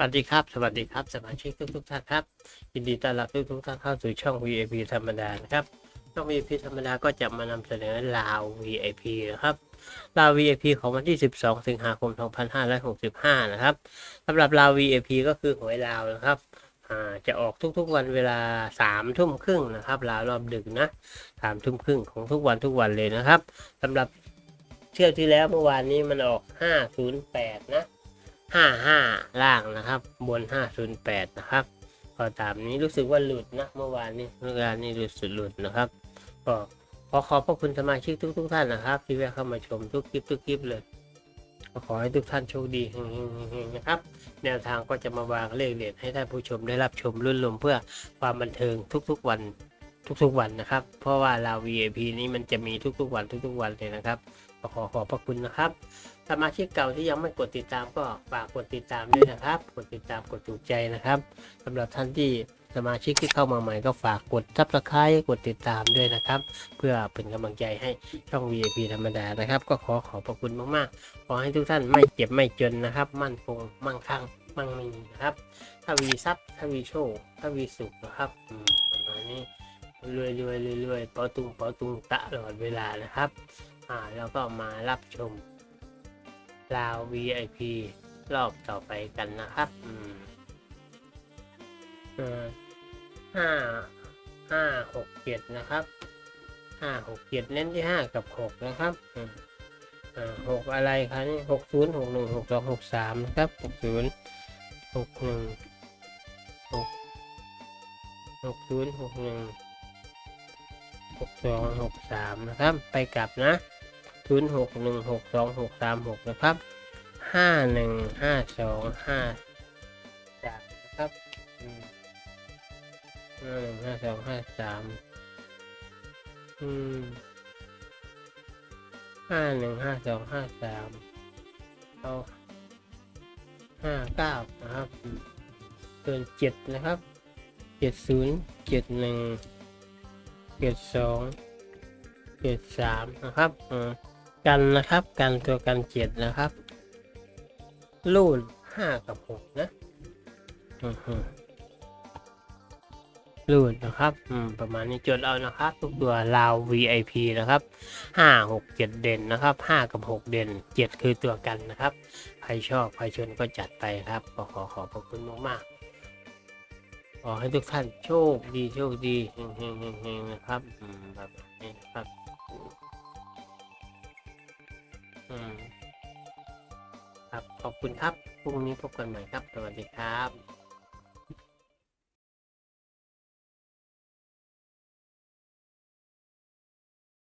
สวัสดีครับ สวัสดีครับ สมาชิกทุกทุกท่านครับ ยินดีต้อนรับทุกทุกท่านเข้าสู่ช่อง VIP ธรรมดานะครับ ช่อง VIP ธรรมดาก็จะมานำเสนอลาว VIP นะครับ ลาว VIP ของวันที่ 12 สิงหาคม 2565 นะครับสำหรับลาว VIP ก็คือหวยลาวนะครับจะออกทุกๆวันเวลา3ทุ่มครึ่งนะครับลาวรอบดึกนะ3ทุ่มครึ่งของทุกวันทุกวันเลยนะครับสำหรับเที่ยวที่แล้วเมื่อวานนี้มันออก 508 นะ ห้าห้าล่างนะครับ บนห้าศูนย์แปดนะครับ ก็ตามนี้รู้สึกว่าหลุดนะเมื่อวานนี้เมื่อวานนี้รู้สึกหลุดนะครับก็ขอขอบพระคุณสมาชิกทุกทุกท่านนะครับ ที่แวะเข้ามาชมทุกคลิปทุกคลิปเลยก็ขอให้ทุกท่านโชคดีนะครับ แนวทางก็จะมาวางเลขเด็ดให้ท่านผู้ชมได้รับชมรุ่นลมเพื่อความบันเทิงทุกๆวันทุกๆวันนะครับ เพราะว่าเรา VIP นี้มันจะมีทุกๆวันทุกๆวันเลยนะครับ ขอขอบพระคุณนะครับสมาชิกเก่าที่ยังไม่กดติดตามก็ฝากกดติดตามด้วยนะครับ กดติดตามกดถูกใจนะครับสำหรับท่านที่สมาชิกที่เข้ามาใหม่ก็ฝากกดซับสไครต์กดติดตามด้วยนะครับ เพื่อเป็นกำลังใจให้ช่อง VIP ธรรมดานะครับ ก็ขอขอบพระคุณมากๆ ขอให้ทุกท่านไม่เจ็บไม่จนนะครับ มั่นคงมั่งคั่งมั่งมีนะครับถ้าวีทรัพย์ถ้าวีโชคถ้าวีสุขนะครับประมาณนี้รวยรวยรวยรวยเป๋าตุงเป๋าตุงตลอดเวลานะครับ อ่าแล้วก็มารับชมลาว VIP รอบต่อไปกันนะครับอืมห้าห้าหกเจ็ดนะครับห้าหกเจ็ดเน้นที่ห้ากับหกนะครับอืมหกอะไรครับหกศูนย์หกหนึ่งหกสองหกสามนะครับหกศูนย์หกหนึ่งหกหกศูนย์หกหนึ่งหกสองหกสามนะครับ ไปกลับนะ ศูนย์หกหนึ่งหกสองหกสามหกนะครับห้าหนึ่งห้าสองห้าสามนะครับห้าหนึ่งห้าสองห้าสามอืมห้าหนึ่งห้าสองห้าสามเอาห้าเก้านะครับอืมเกินเจ็ดนะครับเจ็ดศูนย์เจ็ดหนึ่งเจ็ดสองเจ็ดสามนะครับ อืม กันนะครับ กันตัวกันเจ็ดนะครับรูดห้ากับหกนะรูดนะครับ อืม ประมาณนี้จดเอานะครับ ทุกตัวลาว VIP นะครับห้าหกเจ็ดเด่นนะครับห้ากับหกเด่นเจ็ดคือตัวกันนะครับ ใครชอบ ใครชนก็จัดไปครับ ขอขอขอบคุณมากๆขอให้ทุกท่านโชคดีโชคดีเฮงเฮงเฮงเฮงนะครับ อืมแบบนี้นะครับ อืมครับขอบคุณครับพรุ่งนี้พบกันใหม่ครับ สวัสดีครับ